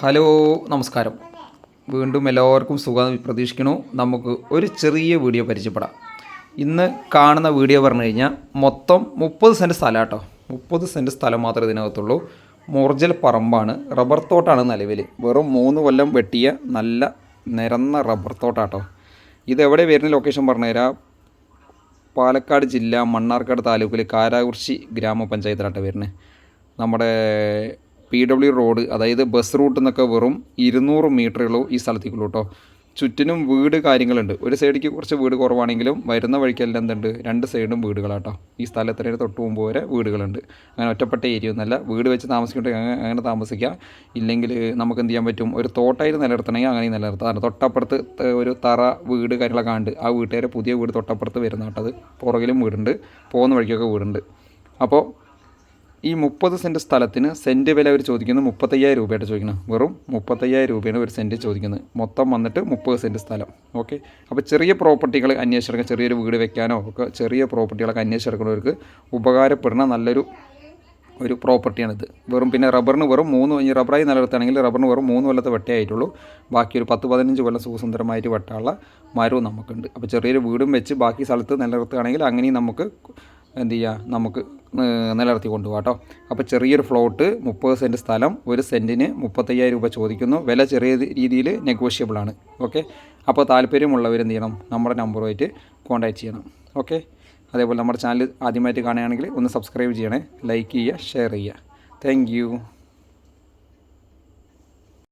Hello നമസ്കാരം. വീണ്ടും എല്ലാവർക്കും സുഖം പ്രതീക്ഷിക്കണു നമുക്ക് ഒരു ചെറിയ വീഡിയോ പരിചയപ്പെടാം. ഇന്ന് കാണുന്ന വീഡിയോ പറഞ്ഞു കഴിഞ്ഞാൽ മൊത്തം മുപ്പത് സെന്റ് സ്ഥലം കേട്ടോ മുപ്പത് സെന്റ് സ്ഥലം മാത്രമേ ഇതിനകത്തുള്ളൂ. മോർജൽ പറമ്പാണ് റബ്ബർ തോട്ടാണ് നിലവിൽ വെറും മൂന്ന് കൊല്ലം വെട്ടിയ നല്ല നിരന്ന റബ്ബർ തോട്ടാട്ടോ. ഇതെവിടെ വരുന്ന ലൊക്കേഷൻ പറഞ്ഞുതരാം പാലക്കാട് ജില്ല മണ്ണാർക്കാട് താലൂക്കിൽ കാരാകുർശി ഗ്രാമപഞ്ചായത്തിലാട്ടോ വരുന്നത്. നമ്മുടെ പി ഡബ്ല്യു റോഡ് അതായത് ബസ് റൂട്ടിൽ നിന്നൊക്കെ വെറും ഇരുന്നൂറ് മീറ്ററുള്ളൂ ഈ സ്ഥലത്തേക്കുള്ളൂ കേട്ടോ ചുറ്റിനും വീട് കാര്യങ്ങളുണ്ട്. ഒരു സൈഡിലേക്ക് കുറച്ച് വീട് കുറവാണെങ്കിലും വരുന്ന വഴിക്കെല്ലാം എന്തുണ്ട്? രണ്ട് സൈഡും വീടുകളാട്ടോ ഈ സ്ഥലത്തിന് തൊട്ട് മുമ്പ് വരെ വീടുകളുണ്ട്. അങ്ങനെ ഒറ്റപ്പെട്ട ഏരിയ ഒന്നല്ല വീട് വെച്ച് താമസിക്കട്ടെ അങ്ങനെ താമസിക്കാം. ഇല്ലെങ്കിൽ നമുക്ക് എന്ത് ചെയ്യാൻ പറ്റും? ഒരു തോട്ടായിട്ട് നിലനിർത്തണമെങ്കിൽ അങ്ങനെ നിലനിർത്താം. തൊട്ടപ്പുറത്ത് ഒരു തറ വീട് കാര്യങ്ങളൊക്കെ ഉണ്ട് ആ വീട്ടുകാരെ പുതിയ വീട് തൊട്ടപ്പുറത്ത് വരുന്ന അത് പുറകിലും വീടുണ്ട്. പോകുന്ന വഴിക്കൊക്കെ വീടുണ്ട്. അപ്പോൾ ഈ മുപ്പത് സെന്റ് സ്ഥലത്തിന് സെന്റ് വില അവർ ചോദിക്കുന്നത് മുപ്പത്തയ്യായിരം രൂപയായിട്ട് ചോദിക്കുന്നത് വെറും മുപ്പത്തയ്യായിരം രൂപയാണ് ഒരു സെന്റ് ചോദിക്കുന്നത്. മൊത്തം വന്നിട്ട് മുപ്പത് സെന്റ് സ്ഥലം. ഓക്കെ? അപ്പോൾ ചെറിയ പ്രോപ്പർട്ടികൾ അന്വേഷിച്ചെടുക്കാൻ ചെറിയൊരു വീട് വെക്കാനോ ഒക്കെ ചെറിയ പ്രോപ്പർട്ടികളൊക്കെ അന്വേഷിച്ചെടുക്കുന്നവർക്ക് ഉപകാരപ്പെടുന്ന നല്ലൊരു ഒരു പ്രോപ്പർട്ടിയാണിത്. വെറും പിന്നെ റബ്ബറിന് വെറും മൂന്ന് ഈ റബ്ബറായി നിലനിർത്തുകയാണെങ്കിൽ റബ്ബറിന് വെറും മൂന്ന് കൊല്ലത്തെ വെട്ടേ ആയിട്ടുള്ളൂ. ബാക്കി ഒരു പത്ത് പതിനഞ്ച് കൊല്ലം സുഖസുന്ദരമായിട്ട് വെട്ടാനുള്ള മരവും നമുക്കുണ്ട്. അപ്പോൾ ചെറിയൊരു വീടും വെച്ച് ബാക്കി സ്ഥലത്ത് നിലനിർത്തുകയാണെങ്കിൽ അങ്ങനെയും നമുക്ക് എന്ത് ചെയ്യുക നമുക്ക് ഏഹ് നിലനിർത്തി കൊണ്ടുപോകാം കേട്ടോ. അപ്പോൾ ചെറിയൊരു ഫ്ലോട്ട് മുപ്പത് സെന്റ് സ്ഥലം ഒരു സെന്റിന് മുപ്പത്തയ്യായിരം രൂപ ചോദിക്കുന്നു. വില ചെറിയ രീതിയിൽ നെഗോഷ്യബിൾ ആണ്. ഓക്കെ അപ്പോൾ താല്പര്യമുള്ളവർ എന്ത് ചെയ്യണം? നമ്മുടെ നമ്പറുമായിട്ട് കോൺടാക്റ്റ് ചെയ്യണം. ഓക്കെ അതേപോലെ നമ്മുടെ ചാനൽ ആദ്യമായിട്ട് കാണുകയാണെങ്കിൽ ഒന്ന് സബ്സ്ക്രൈബ് ചെയ്യണേ. ലൈക്ക് ചെയ്യുക ഷെയർ ചെയ്യുക. താങ്ക്